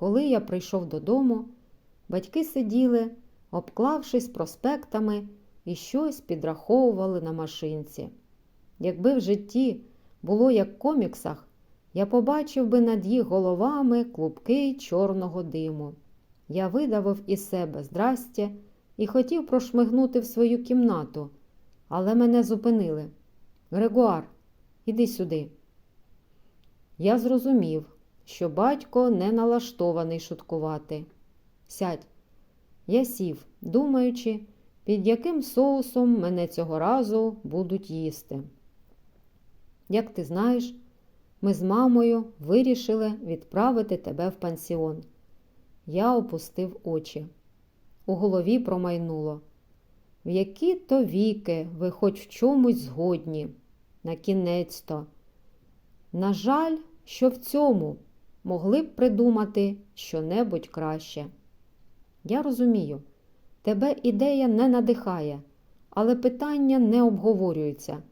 Коли я прийшов додому, батьки сиділи, обклавшись проспектами і щось підраховували на машинці. Якби в житті було як в коміксах, я побачив би над їх головами клубки чорного диму. Я видавив із себе здрастя і хотів прошмигнути в свою кімнату, але мене зупинили. Грегуар, іди сюди. Я зрозумів, що батько не налаштований шуткувати. Сядь. Я сів, думаючи, під яким соусом мене цього разу будуть їсти. Як ти знаєш, ми з мамою вирішили відправити тебе в пансіон. Я опустив очі. У голові промайнуло. В які то віки ви хоч в чомусь згодні, на кінець то. На жаль, що в цьому могли б придумати щонебудь краще. Я розумію, тебе ідея не надихає, але питання не обговорюються.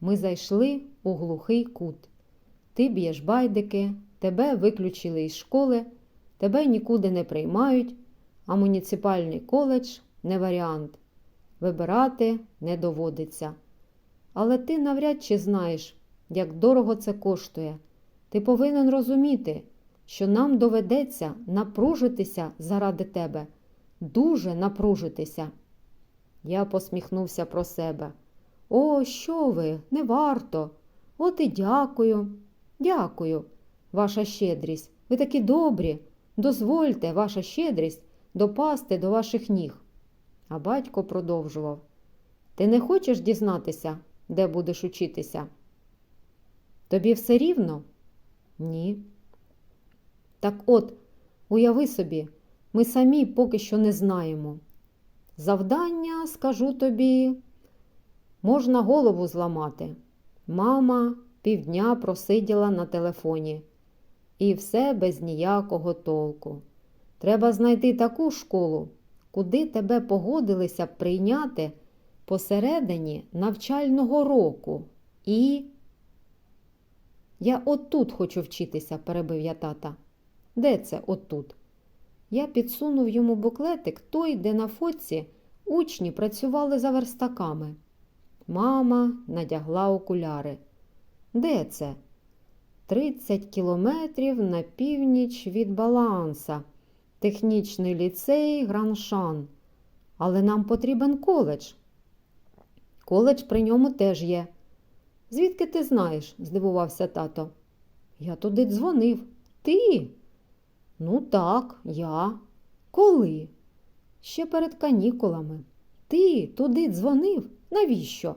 Ми зайшли у глухий кут. Ти б'єш байдики, тебе виключили із школи, тебе нікуди не приймають, а муніципальний коледж не варіант. Вибирати не доводиться. Але ти навряд чи знаєш, як дорого це коштує. Ти повинен розуміти, що нам доведеться напружитися заради тебе, дуже напружитися. Я посміхнувся про себе. О, що ви, не варто. От і дякую. Дякую, ваша щедрість. Ви такі добрі. Дозвольте, ваша щедрість, допасти до ваших ніг. А батько продовжував. Ти не хочеш дізнатися, де будеш учитися? Тобі все рівно? Ні. Так от, уяви собі, ми самі поки що не знаємо. Завдання, скажу тобі, можна голову зламати. Мама півдня просиділа на телефоні. І все без ніякого толку. Треба знайти таку школу, куди тебе погодилися прийняти посередині навчального року. І. Я отут хочу вчитися, перебив я тата. Де це отут? Я підсунув йому буклетик той, де на фоці учні працювали за верстаками. Мама надягла окуляри. Де це? 30 кілометрів на північ від Баланса, технічний ліцей Граншан. Але нам потрібен коледж. Коледж при ньому теж є. Звідки ти знаєш? здивувався тато. Я туди дзвонив. Ти? Ну так, я. Коли? Ще перед канікулами. Ти туди дзвонив? Навіщо?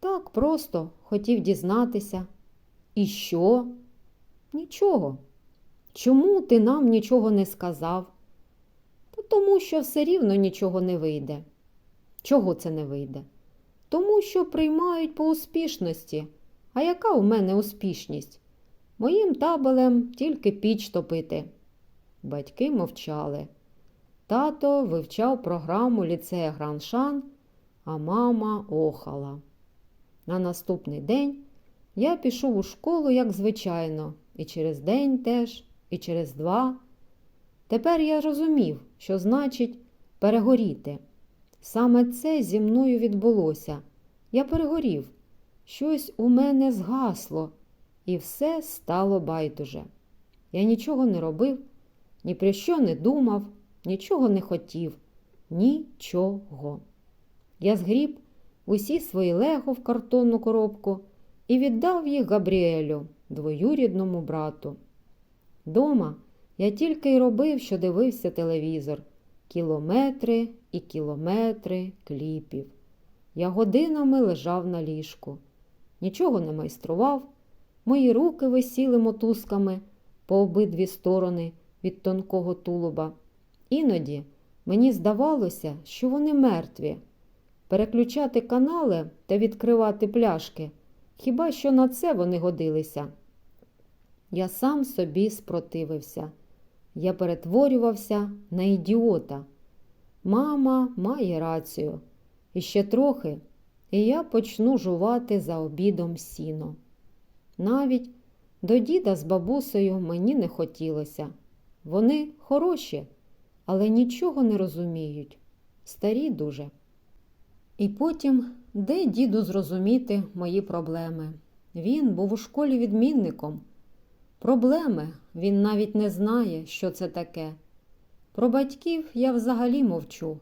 Так просто хотів дізнатися. І що? Нічого. Чому ти нам нічого не сказав? Тому що все рівно нічого не вийде. Чого це не вийде? Тому що приймають по успішності. А яка у мене успішність? Моїм табелем тільки піч топити. Батьки мовчали. Тато вивчав програму ліцея Граншан, а мама охала. На наступний день я пішов у школу, як звичайно, і через день теж, і через два. Тепер я розумів, що значить перегоріти. Саме це зі мною відбулося. Я перегорів, щось у мене згасло, і все стало байдуже. Я нічого не робив, ні про що не думав, нічого не хотів, нічого. Я згріб усі свої лего в картонну коробку і віддав їх Габріелю, двоюрідному брату. Дома я тільки й робив, що дивився телевізор, кілометри і кілометри кліпів. Я годинами лежав на ліжку, нічого не майстрував, мої руки висіли мотузками по обидві сторони від тонкого тулуба. Іноді мені здавалося, що вони мертві. Переключати канали та відкривати пляшки. Хіба що на це вони годилися? Я сам собі спротивився. Я перетворювався на ідіота. Мама має рацію. І ще трохи, і я почну жувати за обідом сіно. Навіть до діда з бабусею мені не хотілося. Вони хороші, але нічого не розуміють. Старі дуже. І потім, де діду зрозуміти мої проблеми? Він був у школі відмінником. Проблеми він навіть не знає, що це таке. Про батьків я взагалі мовчу.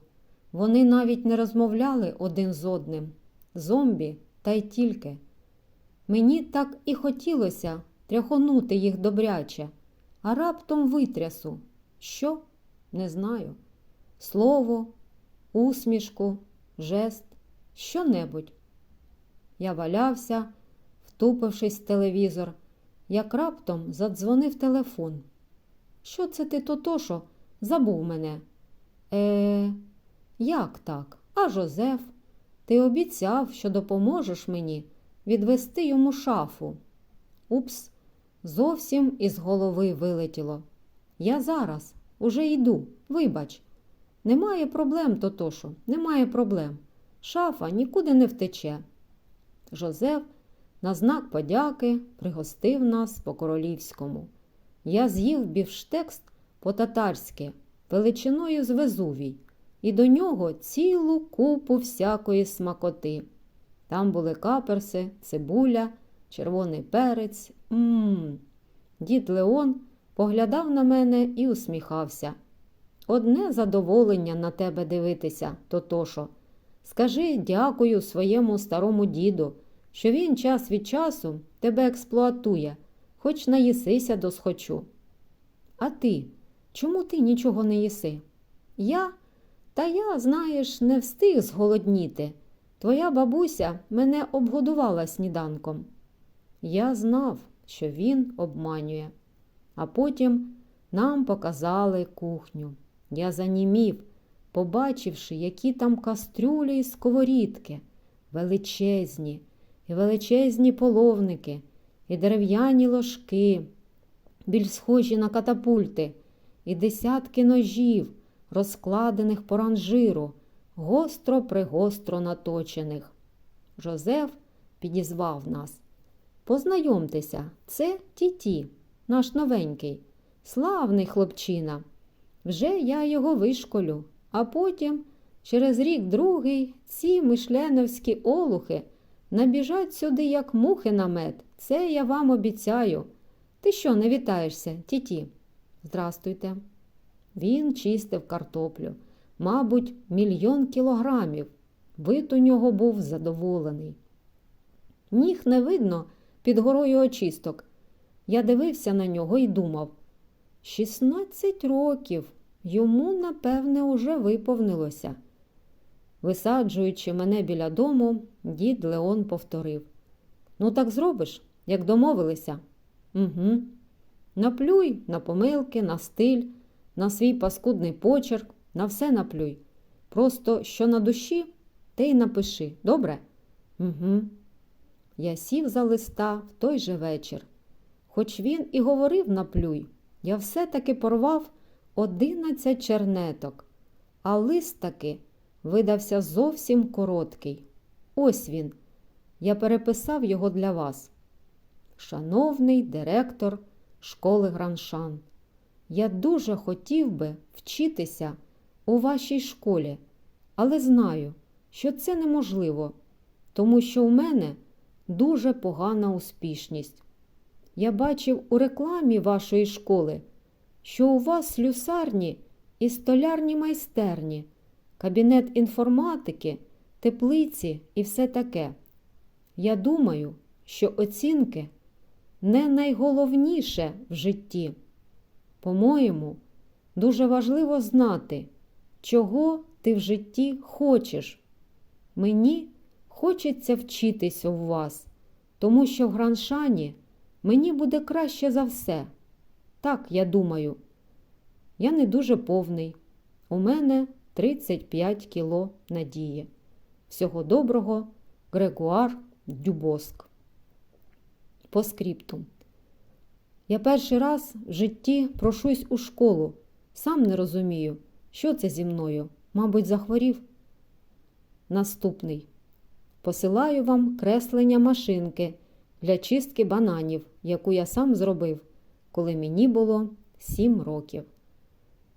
Вони навіть не розмовляли один з одним. Зомбі та й тільки. Мені так і хотілося тряхонути їх добряче, а раптом витрясу. Що? Не знаю. Слово, усмішку, жест, що-небудь. Я валявся, втупившись в телевізор, як раптом задзвонив телефон. Що це ти, Тотошо, забув мене? Е, як так? А Жозеф? Ти обіцяв, що допоможеш мені відвести йому шафу. Упс, зовсім із голови вилетіло. Я зараз уже йду, вибач. Немає проблем, Тотошо, немає проблем. Шафа нікуди не втече. Жозеф на знак подяки пригостив нас по-королівському. Я з'їв бівштекс по-татарськи, величиною з Везувій, і до нього цілу купу всякої смакоти. Там були каперси, цибуля, червоний перець. Мм. Дід Леон поглядав на мене і усміхався. Одне задоволення на тебе дивитися, Тотошо. Скажи дякую своєму старому діду, що він час від часу тебе експлуатує, хоч наїсися досхочу. А ти, чому ти нічого не їси? Я? Та я, знаєш, не встиг зголодніти. Твоя бабуся мене обгодувала сніданком. Я знав, що він обманює. А потім нам показали кухню. Я занімів, побачивши, які там кастрюлі і сковорідки, величезні, і величезні половники, і дерев'яні ложки, більш схожі на катапульти, і десятки ножів, розкладених по ранжиру, гостро пригостро наточених. Жозеф підізвав нас. Познайомтеся, це Тіті, наш новенький, славний хлопчина. Вже я його вишколю, а потім, через рік другий, ці мишленовські олухи набіжать сюди, як мухи на мед. Це я вам обіцяю. Ти що, не вітаєшся, тіті? Здрастуйте. Він чистив картоплю, мабуть, мільйон кілограмів. Вид у нього був задоволений. Ніг не видно під горою очисток. Я дивився на нього і думав. Шістнадцять років йому, напевне, уже виповнилося. Висаджуючи мене біля дому, дід Леон повторив Ну, так зробиш, як домовилися? Угу. Наплюй на помилки, на стиль, на свій паскудний почерк, на все наплюй. Просто що на душі, те й напиши, добре? Угу. Я сів за листа в той же вечір. Хоч він і говорив наплюй, я все-таки порвав одинадцять чернеток, а лист таки видався зовсім короткий. Ось він. Я переписав його для вас. Шановний директор школи Граншан, я дуже хотів би вчитися у вашій школі, але знаю, що це неможливо, тому що у мене дуже погана успішність. Я бачив у рекламі вашої школи, що у вас слюсарні і столярні майстерні, кабінет інформатики, теплиці і все таке. Я думаю, що оцінки не найголовніше в житті. По-моєму, дуже важливо знати, чого ти в житті хочеш. Мені хочеться вчитися у вас, тому що в Граншані мені буде краще за все. Так, я думаю, я не дуже повний. У мене 35 кіло надії. Всього доброго, Грегуар Дюбоск. По скрипту. Я перший раз в житті прошусь у школу. Сам не розумію, що це зі мною. Мабуть, захворів. Наступний. Посилаю вам креслення машинки для чистки бананів, яку я сам зробив, коли мені було сім років.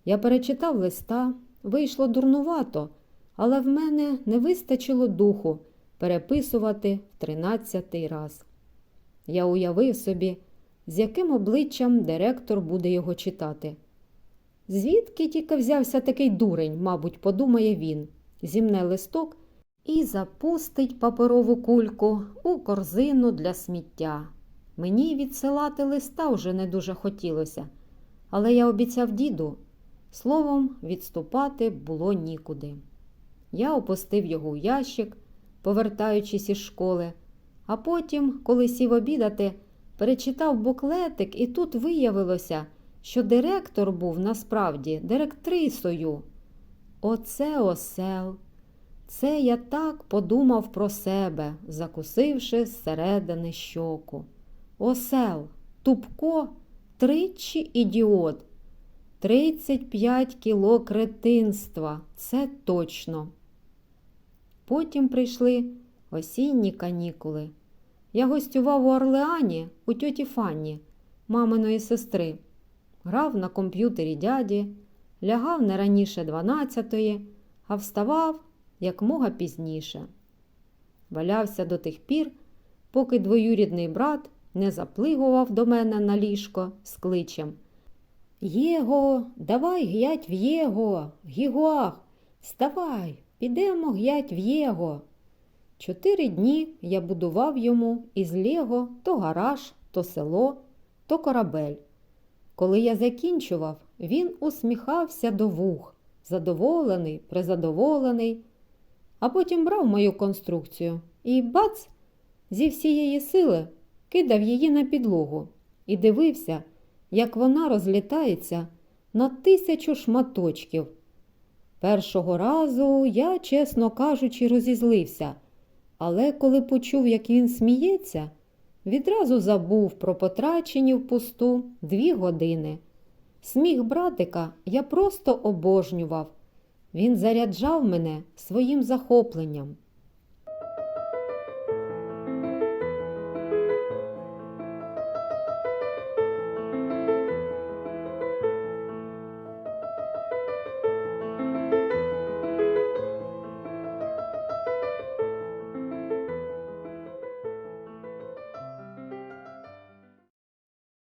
Я перечитав листа, вийшло дурнувато, але в мене не вистачило духу переписувати в тринадцятий раз. Я уявив собі, з яким обличчям директор буде його читати. Звідки тільки взявся такий дурень, мабуть, подумає він, зімне листок і запустить паперову кульку у корзину для сміття. Мені відсилати листа вже не дуже хотілося, але я обіцяв діду, словом, відступати було нікуди. Я опустив його у ящик, повертаючись із школи, а потім, коли сів обідати, перечитав буклетик, і тут виявилося, що директор був насправді директрисою. Оце осел. Це я так подумав про себе, закусивши зсередини щоку. Осел, тупко, тричі ідіот. 35 кіло кретинства, це точно. Потім прийшли осінні канікули. Я гостював у Орлеані у тьоті Фанні, маминої сестри. Грав на комп'ютері дяді, лягав не раніше 12-ї, а вставав якмога пізніше. Валявся до тих пір, поки двоюрідний брат не заплигував до мене на ліжко з кличем. Єго, давай г'ять в Єго, Гігуах, вставай, підемо г'ять в Єго. Чотири дні я будував йому із Лего то гараж, то село, то корабель. Коли я закінчував, він усміхався до вух, задоволений, призадоволений, а потім брав мою конструкцію і бац, зі всієї сили кидав її на підлогу і дивився, як вона розлітається на тисячу шматочків. Першого разу я, чесно кажучи, розізлився, але коли почув, як він сміється, відразу забув про потрачені впусту дві години. Сміх братика я просто обожнював. Він заряджав мене своїм захопленням.